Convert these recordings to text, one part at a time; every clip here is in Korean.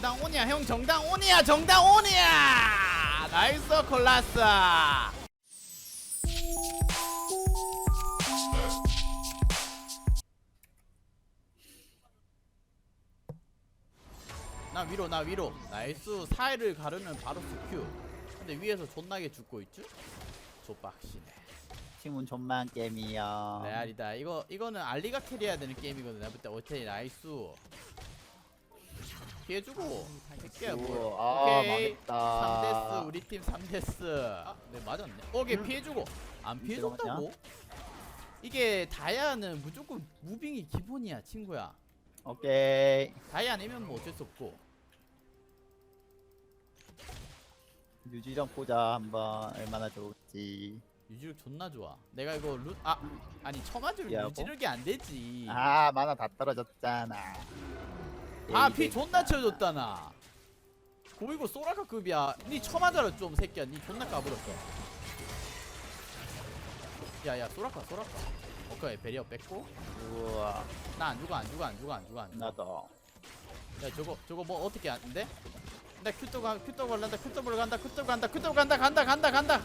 정당 오니야 형 정당 오니야 정당 오니야! 나이스 콜라스! 나 위로 나 위로. 나이스 사이를 가르는 바로 스큐 근데 위에서 존나게 죽고 있죠? 족박시네. 팀은 존만 게임이요. 레알이다. 이거 이거는 알리가 캐리해야 되는 게임이거든. 내가 볼때 오테이 나이스 피해주고 새끼야 뭐 아, 오케이 망했다. 3데스 우리 팀 3데스 아, 네 맞았네 오케이 음. 피해주고 안 피해줬다고? 이게 다이아는 무조건 무빙이 기본이야 친구야 오케이. 다이아 아니면 뭐 어쩔 수 없고 유지령 보자 한번 얼마나 좋을지. 유지력 존나 좋아 내가 이거 루.. 아 아니 야구? 유지력이 안 되지 아 만화 다 떨어졌잖아. 아 피 존나 쳐줬다 나. 고이고 소라카급이야. 니 처맞아라 좀 새끼야. 니 존나 까불었어. 야야 소라카 소라카. 오케이 베리어 뺐고. 우와. 나 안 죽어 안 죽어 안 죽어 안 죽어 안 죽어. 나도. 야 저거 저거 뭐 어떻게 안 돼? 나 큐터 가 큐터 걸란다 큐터 볼 간다 큐터 간다 간다 간다 간다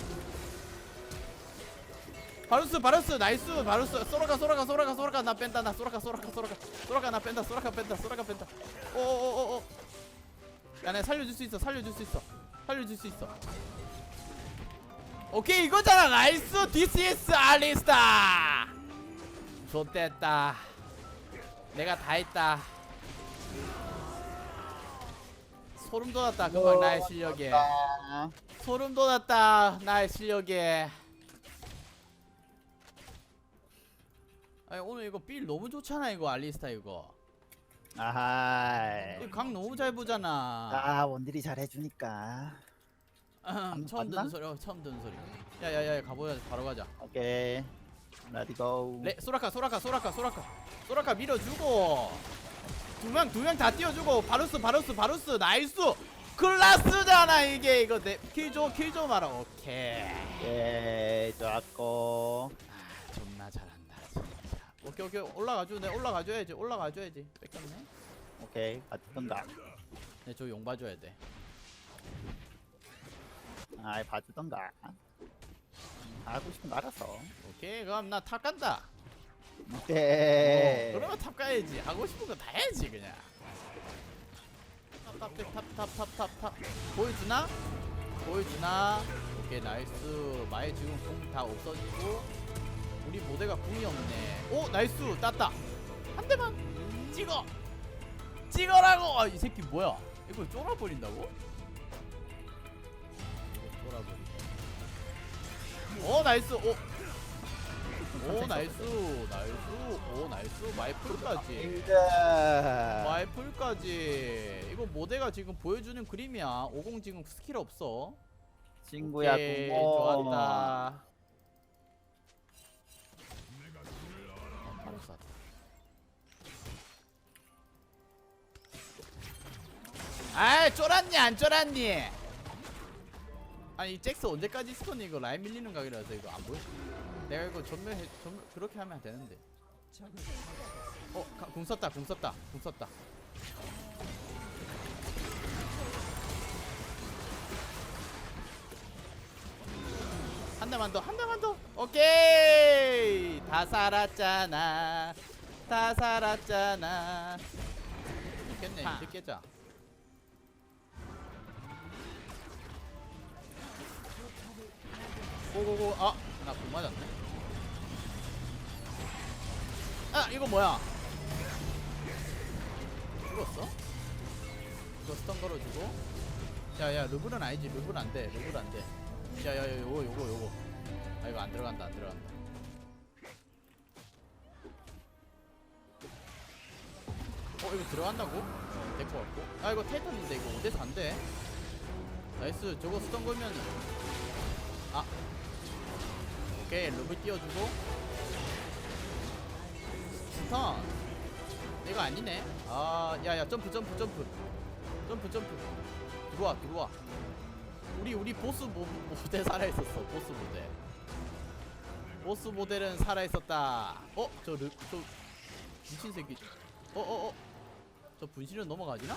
바루스 바루스 나이스 바루스. 소라카 소라카 소라카 소라카 나 뺀다 나 소라카 소라카 소라카 소라카 나 뺀다 소라카 뺀다 소라카 뺀다. 오오오오 야내 살려줄 수 있어 살려줄 수 있어. 살려줄 수 있어. 오케이 이거잖아. 나이스. 디스 이스 알리스타 좋됐다. 내가 다 했다. 소름 돋았다 금방 나의 실력에. 아, 소름 돋았다 나의 실력에 아니 오늘 이거 빌 너무 좋잖아 이거 알리스타 이거 아하이. 이강 너무 잘 보잖아 아 원딜이 잘 해주니까. 아흠, 처음? 듣는 소리 어, 처음 듣는 소리 야야야 가보자 바로 가자 오케이. 레디고. 레 소라카 소라카 소라카 소라카 소라카 밀어주고 두 명 두 명 다 띄워주고 바루스 바루스 바루스 나이스 클라스잖아 이게 이거 내 킬줘 킬줘 말아 오케이 예 좋았고. 아 오케이 오케이. 올라가줘 내 올라가줘야지. 올라가줘야지. 뺏겼네. 오케이. 봐주던가. 내저 용 봐줘야 돼. 아이 봐주던가. 하고 싶은 거 알았어. 오케이 그럼 나 탑 간다. 오케이. 어, 그러면 탑 가야지. 하고 싶은 거 다 해야지 그냥. 탑탑탑탑탑탑탑 보여주나? 보여주나? 오케이 나이스. 마의 지금 공다 없어지고 우리 모델가 궁이 없네. 오 나이스. 땄다. 한 대만 찍어. 찍어라고. 아 이 새끼 뭐야? 이걸 쫄아버린다고? 이거 오 나이스. 오. 오 나이스. 나이스. 오 나이스. 마이플까지. 일드. 마이플까지. 이거 모델가 지금 보여주는 그림이야. 50 지금 스킬 없어. 친구야 오케이, 고마워. 좋았다 아이 쫄았니 안 쫄았니 아니 이 잭스 언제까지 스톤이 이거 라인 밀리는 각이라서 이거 안 보여 내가 이거 전멸 해 전멸 그렇게 하면 되는데 어, 가, 궁 썼다, 궁 썼다, 궁 썼다. 한 대만 더, 한 대만 더. 오케이, 다 살았잖아, 다 살았잖아. 죽겠네, 이제 깨자. 고고고, 아, 나궁 맞았네. 아, 이거 뭐야? 죽었어? 이거 스턴 걸어주고. 야야 르블은 아니지. 르블 안돼. 르블 안돼. 야야야 요거 요거 요거. 아 이거 안 들어간다 안 들어간다. 어 이거 들어간다고? 어, 될것 같고. 아 이거 테이턴인데 이거 5대 4인데 나이스. 저거 스턴 걸면 아 오케이 르블 띄워주고. 스턴 이거 아니네. 아 야야 점프 점프 점프. 점프 점프. 들어와 들어와. 우리 우리 보스 모, 모델 살아있었어. 보스 모델. 보스 모델은 살아있었다. 어? 저 르, 저 미친 새끼. 어어어? 저 분신은 넘어가지나?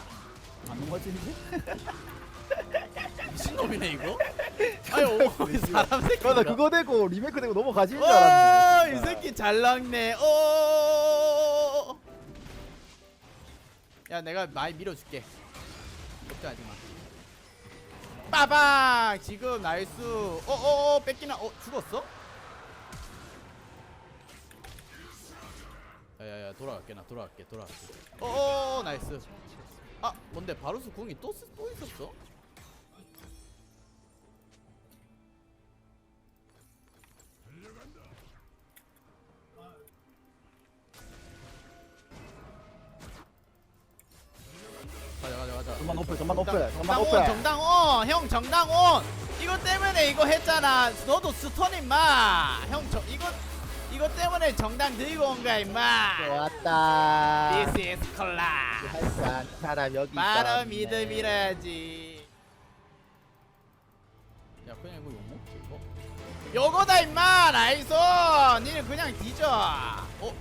안 넘어지는데? 미친놈이네 이거 아니 오, 이 사람 새끼 아, 나 그거 되고 리메이크 되고 넘어가지는 줄 어, 알았네. 이 진짜. 새끼 잘 낚네. 어. 야, 내가 많이 밀어줄게. 걱정하지 마. 빠방! 지금 나이스. 어, 어, 어, 뺏기나? 어, 죽었어? 야야야, 돌아갈게 나 돌아갈게 돌아갈게. 어, 어, 어, 나이스. 아, 뭔데 바루스 궁이 또, 쓰- 또 있었어? 전만 오플, 전만 정당온 오플. 정당온 형 정당온 이거 때문에 이거 했잖아. 너도 스톤 임마. 형 저, 이거 이거 때문에 정당 들고 온 거야 임마. 좋았다. This is 콜라. 아는 사람 여기 바로 있었네. 밀어야지. 야 그냥 이거 욕먹지 이거? 요거다 임마. 나이스. 니는 그냥 뒤져. 어?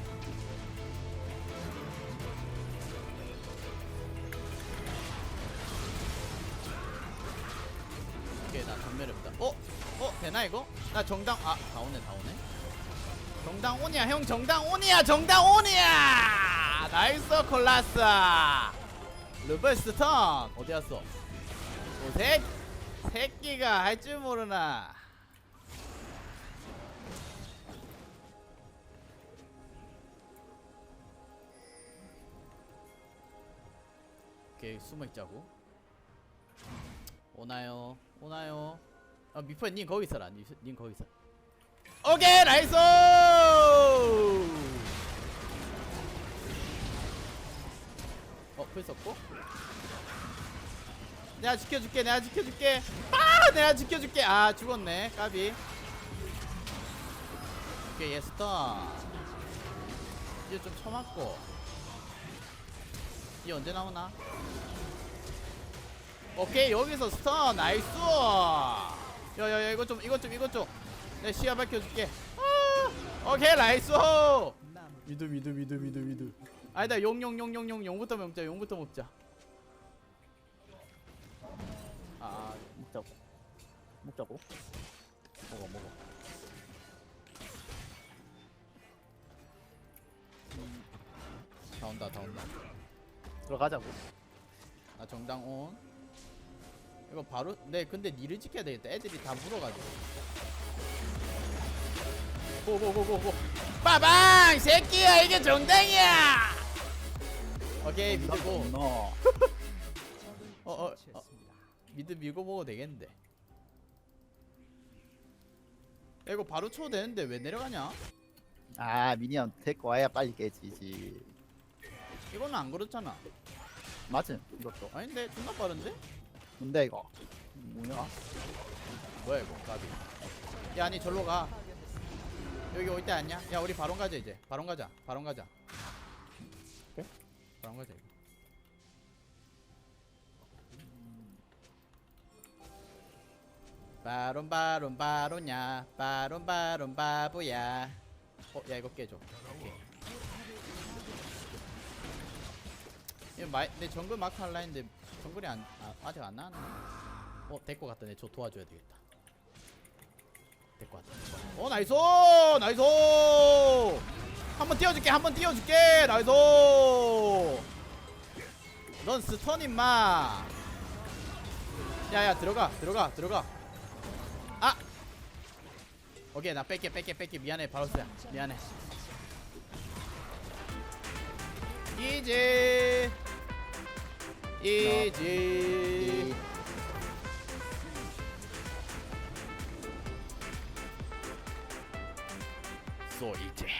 되나 이거? 나 정당 아 다 오네 다 오네. 정당 온이야 형 정당 온이야 정당 온이야! 나이스 콜라스! 루버스 턴! 어디 갔어? 오색? 새끼가 할 줄 모르나. 오케이 숨어 있자고. 오나요? 오나요 아 미퍼 님 거기 있어라. 님, 님 거기 있어. 오케이 나이스! 어 벌써 없고? 내가 지켜줄게 내가 지켜줄게. 아 내가 지켜줄게. 아 죽었네. 까비. 오케이 예스턴. 이제 좀 쳐맞고. 이 언제 나오나? 오케이 여기서 스턴. 나이스 야야야 이거 좀 이거 좀 이거 좀내 시야 밝혀줄게. 아, 오케이 나이스 미드 미드 미드 미드 미드. 아니다 용용용용용. 용부터 먹자 용부터 먹자. 아 먹자고. 먹자고. 먹어 먹어. 음, 다 온다 다 온다. 들어가자고. 나 정당 온 이거 바로 네 근데 니를 지켜야 되겠다. 애들이 다 물어가지고. 고고고고고. 빠방! 새끼야 이게 정당이야! 오케이 미드 고. 너. 어어 어, 미드 밀고 먹어도 되겠는데. 야, 이거 바로 쳐도 되는데 왜 내려가냐? 아 미니언 데리고 와야 빨리 깨지지. 이거는 안 그렇잖아. 맞음 이것도. 아닌데 존나 빠른데 뭔데 이거? 뭐야? 뭐야 이거 까비. 야 아니 절로 가. 여기 올 때 아니야? 야 우리 바론 가자 이제. 바론 가자 바론 가자. 그래? 바론 가자 이거. 바론 바론 바론야 바론 바론 바보야. 어 야 이거 깨줘. 오케이 예, 이거 내 정글 마크 할라 했는데 정글이 안, 아, 직안 나왔네. 어 데리고 갔다. 내 저 도와줘야 되겠다. 데리고 갔다. 어 나이스! 나이스! 한번 띄워줄게 한번 띄워줄게! 나이스! 넌 스턴 임마! 야야 들어가 들어가 들어가. 아! 오케이 나 뺄게 뺄게 뺄게. 미안해 바로스야. 미안해. 이제 1そう1